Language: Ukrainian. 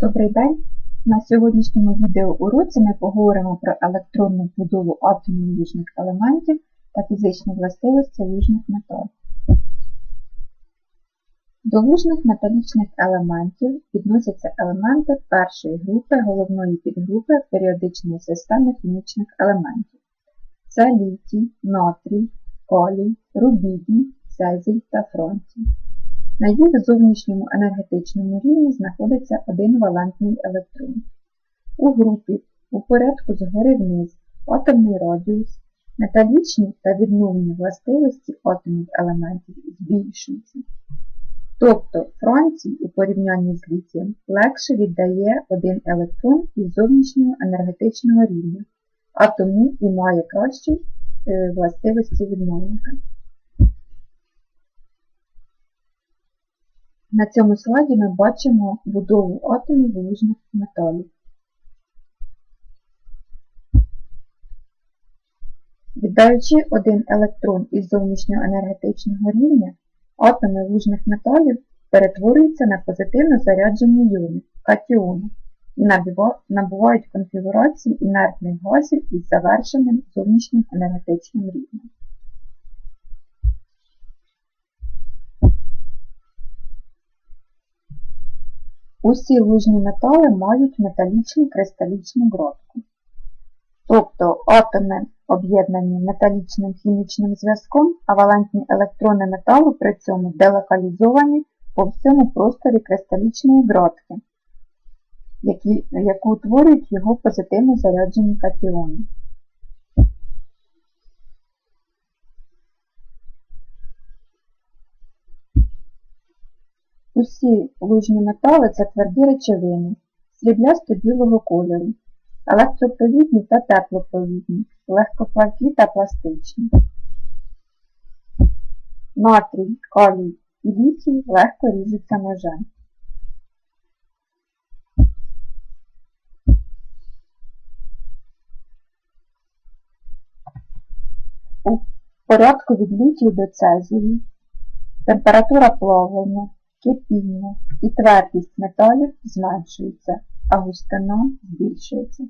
Добрий день! На сьогоднішньому відеоуроці ми поговоримо про електронну будову атомів лужних елементів та фізичні властивості лужних металів. До лужних металічних елементів відносяться елементи першої групи головної підгрупи періодичної системи хімічних елементів. Це літій, натрій, калій, рубідій, цезій та фронтій. На їх зовнішньому енергетичному рівні знаходиться один валентний електрон. У групі у порядку згори вниз атомний радіус, металічні та відновлені властивості атомів елементів збільшуються. Тобто Францій у порівнянні з літієм легше віддає один електрон із зовнішнього енергетичного рівня, а тому і має кращі е, властивості відновника. На цьому слайді ми бачимо будову атомів лужних металів. Віддаючи один електрон із зовнішнього енергетичного рівня, атоми лужних металів перетворюються на позитивно заряджені іони катіони і набувають конфігурації інертних газів із завершеним зовнішнім енергетичним рівнем. Усі лужні метали мають металічну кристалічну ґротку. Тобто атоми об'єднані металічним хімічним зв'язком, а валентні електрони металу при цьому делокалізовані по всьому просторі кристалічної ґротки, яку утворюють його позитивно заряджені катіони. Усі лужні метали це тверді речовини, сріблясто-білого кольору, електропровідні та теплопровідні, легкоплавкі та пластичні. Натрій, калій і літій легко ріжуться ножем. У порядку від літію до цезію температура плавлення кипіння і твердість металів зменшується, а густина збільшується.